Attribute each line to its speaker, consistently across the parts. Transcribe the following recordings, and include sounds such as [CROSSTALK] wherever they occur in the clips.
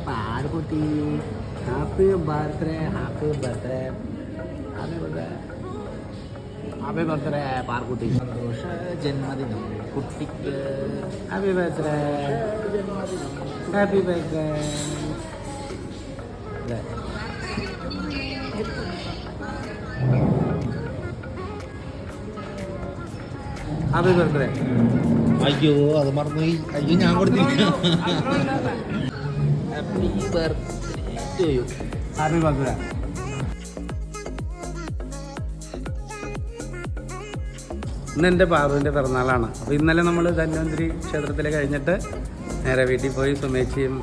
Speaker 1: Parukutty happy birthday happy birthday happy birthday happy birthday Parukutty സന്തോഷ ജന്മദിനം കുട്ടിക്ക് happy birthday happy birthday happy birthday
Speaker 2: അയ്യോ അത് മറന്നു അയ്യോ ഞാൻ കൊടുത്തില്ല
Speaker 1: happy birthday you happy birthday ഇന്ന് എന്റെ പാറുവിന്റെ പിറന്നാളാണ്. അപ്പോൾ ഇന്നലെ നമ്മൾ ധന്വന്തിരി ക്ഷേത്രത്തിൽ കഴിഞ്ഞിട്ട് നേരെ വീട്ടിൽ പോയി സുമേച്ചിയും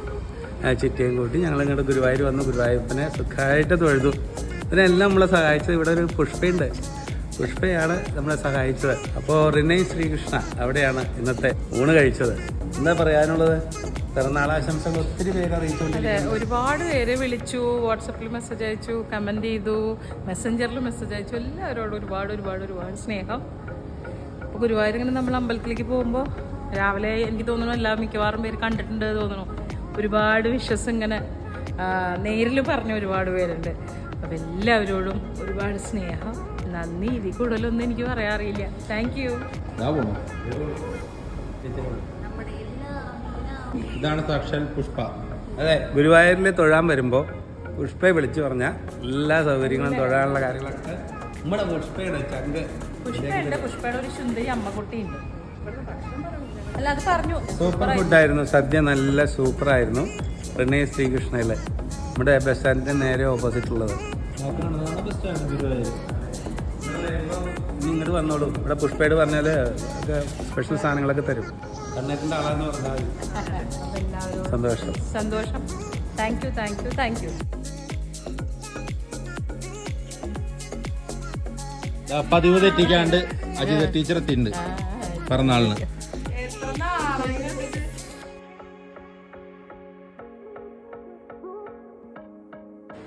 Speaker 1: ചിറ്റിയും കൂട്ടി ഞങ്ങൾ ഇങ്ങോട്ട് ഗുരുവായൂർ വന്നു. ഗുരുവായൂരപ്പനെ സുഖമായിട്ട് തൊഴുതു. ഇതിനെല്ലാം നമ്മളെ സഹായിച്ചത് ഇവിടെ ഒരു പുഷ്പയുണ്ട്. പുഷ്പയാണ് നമ്മളെ സഹായിച്ചത്. അപ്പോൾ റിനൈ ശ്രീകൃഷ്ണ അവിടെയാണ് ഇന്നത്തെ ഊണ് കഴിച്ചത്. എന്താ പറയാനുള്ളത്? പിറന്നാളാശംസകൾ ഒത്തിരി പേര്
Speaker 3: അതെ
Speaker 1: അറിയിച്ചുകൊണ്ടിരിക്കുന്നു
Speaker 3: ഒരുപാട് പേര് വിളിച്ചു വാട്സപ്പിൽ മെസ്സേജ് അയച്ചു കമന്റ് ചെയ്തു മെസ്സഞ്ചറിൽ മെസ്സേജ് അയച്ചു. എല്ലാവരോടും ഒരുപാട് ഒരുപാട് ഒരുപാട് സ്നേഹം. അപ്പോൾ ഗുരുവായൂർ ഇങ്ങനെ നമ്മൾ അമ്പലത്തിലേക്ക് പോകുമ്പോൾ രാവിലെ എനിക്ക് തോന്നുന്നു എല്ലാ മിക്കവാറും പേര് കണ്ടിട്ടുണ്ട് തോന്നുന്നു. ഒരുപാട് വിശ്വസം ഇങ്ങനെ നേരിൽ പറഞ്ഞ ഒരുപാട് പേരുണ്ട്. അപ്പം എല്ലാവരോടും ഒരുപാട് സ്നേഹം. നന്ദി. ഇതിൽ കൂടുതലൊന്നും എനിക്ക് പറയാറില്ല താങ്ക് യു
Speaker 2: ഇതാണ് സാക്ഷാൽ പുഷ്പ.
Speaker 1: അതെ ഗുരുവായൂരിൽ തൊഴാൻ വരുമ്പോൾ പുഷ്പയെ വിളിച്ചു പറഞ്ഞാൽ എല്ലാ സൗകര്യങ്ങളും തൊഴാനുള്ള കാര്യങ്ങളൊക്കെ. നമ്മുടെ പുഷ്പയുടെ ചങ്ക്.
Speaker 3: പുഷ്പയുടെ ഒരു സുന്ദരി അമ്മക്കുട്ടിയുണ്ട് അല്ല അത് പറഞ്ഞു.
Speaker 1: സൂപ്പർ ഫുഡായിരുന്നു സദ്യ നല്ല സൂപ്പർ ആയിരുന്നു റിനേ ശ്രീകൃഷ്ണയിലെ നമ്മുടെ ബസ് സ്റ്റാൻഡിന്റെ നേരെ ഓപ്പോസിറ്റ് ഉള്ളത്. ഇങ്ങോട്ട് വന്നോളൂ. ഇവിടെ പുഷ്പയോട് പറഞ്ഞാൽ സ്പെഷ്യൽ സാധനങ്ങളൊക്കെ തരും. കണ്ണേറ്റിന്റെ ആളാന്ന് പറഞ്ഞാൽ സന്തോഷം.
Speaker 3: സന്തോഷം. Thank you thank you thank you
Speaker 2: പതിവ് തെറ്റിക്കാണ്ട് അജിത ടീച്ചർ എത്തിയിട്ടുണ്ട് പിറന്നാളിന്.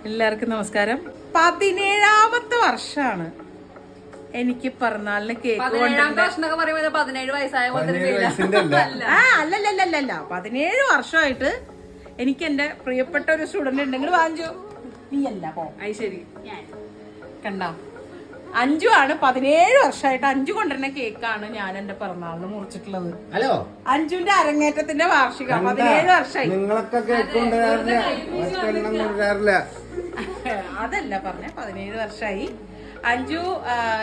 Speaker 3: എല്ലാവർക്കും നമസ്കാരം. പതിനേഴാമത്തെ വർഷമാണ് എനിക്ക് പിറന്നാളിന് കേക്ക്
Speaker 4: അല്ലല്ലല്ല പതിനേഴ് വയസ്സായ
Speaker 1: പതിനേഴ് അല്ല [LAUGHS]
Speaker 3: അല്ലല്ലല്ലല്ല പതിനേഴ് വർഷമായിട്ട് എനിക്ക് എന്റെ പ്രിയപ്പെട്ട ഒരു സ്റ്റുഡന്റ് ഉണ്ടെങ്കിൽ വാങ്ങിച്ചു നീ അല്ല പോ.
Speaker 4: അത് ശരി.
Speaker 3: കണ്ടോ? അഞ്ചു ആണ്. പതിനേഴ് വർഷമായിട്ട് അഞ്ചു കൊണ്ടുവരുന്ന കേക്കാണ് ഞാൻ എന്റെ പിറന്നാളിന് മുറിച്ചിട്ടുള്ളത്.
Speaker 1: ഹലോ?
Speaker 3: അഞ്ചുന്റെ അരങ്ങേറ്റത്തിന്റെ വാർഷിക. പതിനേഴ് വർഷമായി.
Speaker 1: നിങ്ങളൊക്കെ കേക്ക്
Speaker 3: അതല്ല പറഞ്ഞ പതിനേഴ് വർഷമായി. അഞ്ജു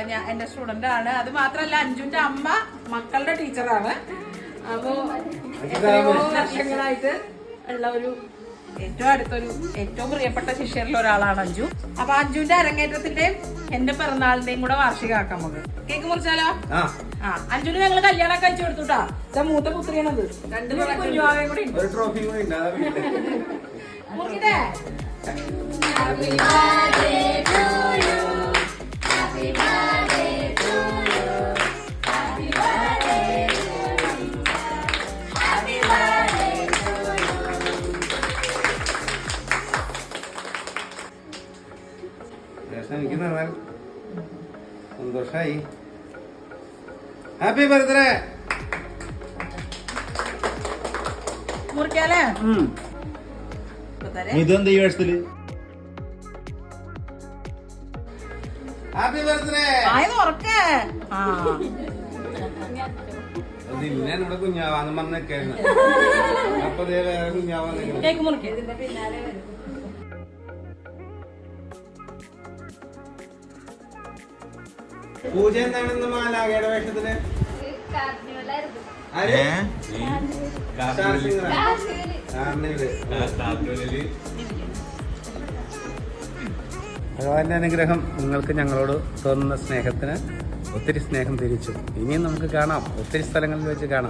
Speaker 3: ഞാൻ എന്റെ സ്റ്റുഡന്റ് ആണ്. അത് മാത്രല്ല അഞ്ജുന്റെ അമ്മ മക്കളുടെ ടീച്ചറാണ് അപ്പോ എത്രയോ വർഷങ്ങളായിട്ട് ഉള്ള ഒരു ഏറ്റവും അടുത്തൊരു ഏറ്റവും പ്രിയപ്പെട്ട ശിഷ്യരിൽ ഒരാളാണ് അഞ്ജു. അപ്പൊ അഞ്ജുവിന്റെ അരങ്ങേറ്റത്തിന്റെയും എന്റെ പിറന്നാളിന്റെയും കൂടെ വാർഷികമാക്കാം നമുക്ക്. കേക്ക് മുറിച്ചാലോ?
Speaker 1: ആ.
Speaker 3: അഞ്ജുന് ഞങ്ങൾ കല്യാണം കഴിച്ചു കൊടുത്തുട്ടാ ഇതാ മൂത്ത പുത്രിയാണത്. രണ്ട് കുഞ്ഞുമാവയും കൂടി. മുറിക്കട്ടെ.
Speaker 1: രസം എനിക്ക് തന്നാൽ സന്തോഷായി ഹാപ്പി ബർത്ത്ഡേ
Speaker 3: മുറിക്കാലേ.
Speaker 2: ഇതെന്താ ഈ വേഷത്തിൽ?
Speaker 1: Happy birthday.
Speaker 3: ആ.
Speaker 1: ഇവിടെ കുഞ്ഞാവാന്ന് പറഞ്ഞൊക്കെയായിരുന്നു അപ്പൊ വേറെ കുഞ്ഞാവാന്ന്.
Speaker 3: കേക്ക് മുറിക്ക്.
Speaker 1: പൂജ എന്താണെന്ന് മാലാകയുടെ വേഷത്തിന്. ഭഗവാന്റെ അനുഗ്രഹം നിങ്ങൾക്ക് ഞങ്ങളോട് തോന്നുന്ന സ്നേഹത്തിന് ഒത്തിരി സ്നേഹം തിരിച്ചു. ഇനിയും നമുക്ക് കാണാം. ഒത്തിരി സ്ഥലങ്ങളിൽ വെച്ച് കാണാം.